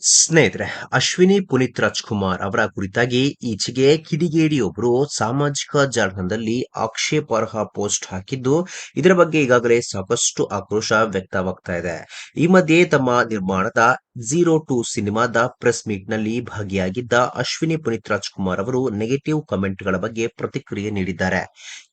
ಸ್ನೇಹಿತರೆ, ಅಶ್ವಿನಿ ಪುನೀತ್ ರಾಜ್ಕುಮಾರ್ ಅವರ ಕುರಿತಾಗಿ ಈಚೆಗೆ ಕಿಡಿಗೇಡಿಯೊಬ್ಬರು ಸಾಮಾಜಿಕ ಜಾಲತಾಣದಲ್ಲಿ ಆಕ್ಷೇಪಾರ್ಹ ಪೋಸ್ಟ್ ಹಾಕಿದ್ದು, ಇದರ ಬಗ್ಗೆ ಈಗಾಗಲೇ ಸಾಕಷ್ಟು ಆಕ್ರೋಶ ವ್ಯಕ್ತವಾಗ್ತಾ ಇದೆ. ಈ ಮಧ್ಯೆ ತಮ್ಮ ನಿರ್ಮಾಣದ ಝೀರೋ ಟು ಸಿನಿಮಾದ ಪ್ರೆಸ್ ಮೀಟ್ನಲ್ಲಿ ಭಾಗಿಯಾಗಿದ್ದ ಅಶ್ವಿನಿ ಪುನೀತ್ ರಾಜ್ಕುಮಾರ್ ಅವರು ನೆಗೆಟಿವ್ ಕಮೆಂಟ್ಗಳ ಬಗ್ಗೆ ಪ್ರತಿಕ್ರಿಯೆ ನೀಡಿದ್ದಾರೆ.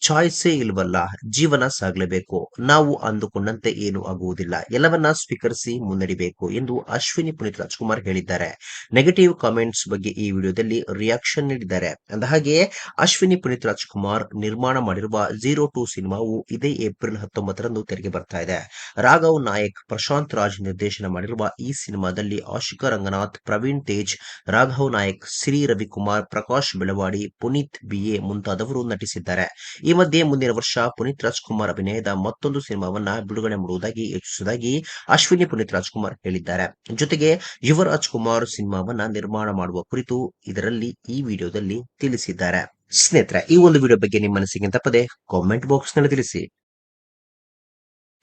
ಚಾಯ್ಸೇ ಇಲ್ವಲ್ಲ, ಜೀವನ ಸಾಗಲೇಬೇಕು. ನಾವು ಅಂದುಕೊಂಡಂತೆ ಏನು ಆಗುವುದಿಲ್ಲ. ಎಲ್ಲವನ್ನ ಸ್ವೀಕರಿಸಿ ಮುನ್ನಡಿಬೇಕು ಎಂದು ಅಶ್ವಿನಿ ಪುನೀತ್ ರಾಜ್ಕುಮಾರ್ ಹೇಳಿದ್ದಾರೆ. ನೆಗೆಟಿವ್ ಕಾಮೆಂಟ್ಸ್ ಬಗ್ಗೆ ಈ ವಿಡಿಯೋದಲ್ಲಿ ರಿಯಾಕ್ಷನ್ ನೀಡಿದ್ದಾರೆ. ಅಂದ ಹಾಗೆ ಅಶ್ವಿನಿ ಪುನೀತ್ ರಾಜ್ಕುಮಾರ್ ನಿರ್ಮಾಣ ಮಾಡಿರುವ ಝೀರೋ ಟು ಸಿನಿಮಾವು ಇದೇ ಏಪ್ರಿಲ್ ಹತ್ತೊಂಬತ್ತರಂದು ತೆರೆಗೆ ಬರ್ತಾ ಇದೆ. ರಾಘವ್ ನಾಯಕ್, ಪ್ರಶಾಂತ್ ರಾಜ್ ನಿರ್ದೇಶನ ಮಾಡಿರುವ ಈ ಸಿನಿಮಾದಲ್ಲಿ ಆಶಿಕಾ ರಂಗನಾಥ್, ಪ್ರವೀಣ್ ತೇಜ್, ರಾಘವ್ ನಾಯಕ್, ಶ್ರೀ ರವಿಕುಮಾರ್, ಪ್ರಕಾಶ್ ಬೆಳವಾಡಿ, ಪುನೀತ್ ಬಿಎ ಮುಂತಾದವರು ನಟಿಸಿದ್ದಾರೆ. ಈ ಮಧ್ಯೆ ಮುಂದಿನ ವರ್ಷ ಪುನೀತ್ ರಾಜ್ಕುಮಾರ್ ಅಭಿನಯದ ಮತ್ತೊಂದು ಸಿನಿಮಾವನ್ನ ಬಿಡುಗಡೆ ಮಾಡುವುದಾಗಿ ಯೋಚಿಸುವುದಾಗಿ ಅಶ್ವಿನಿ ಪುನೀತ್ ರಾಜ್ಕುಮಾರ್ ಹೇಳಿದ್ದಾರೆ. ಜೊತೆಗೆ ಯುವರಾಜ್ ಕುಮಾರ್ ಸಿನಿಮಾವನ್ನ ನಿರ್ಮಾಣ ಮಾಡುವ ಕುರಿತು ಇದರಲ್ಲಿ ಈ ವಿಡಿಯೋದಲ್ಲಿ ತಿಳಿಸಿದ್ದಾರೆ. ಸ್ನೇಹಿತರೆ, ಈ ಒಂದು ವಿಡಿಯೋ ಬಗ್ಗೆ ನಿಮ್ಮ ಮನಸ್ಸಿಗೆ ತಪ್ಪದೆ ಕಾಮೆಂಟ್ ಬಾಕ್ಸ್ನಲ್ಲಿ ತಿಳಿಸಿ.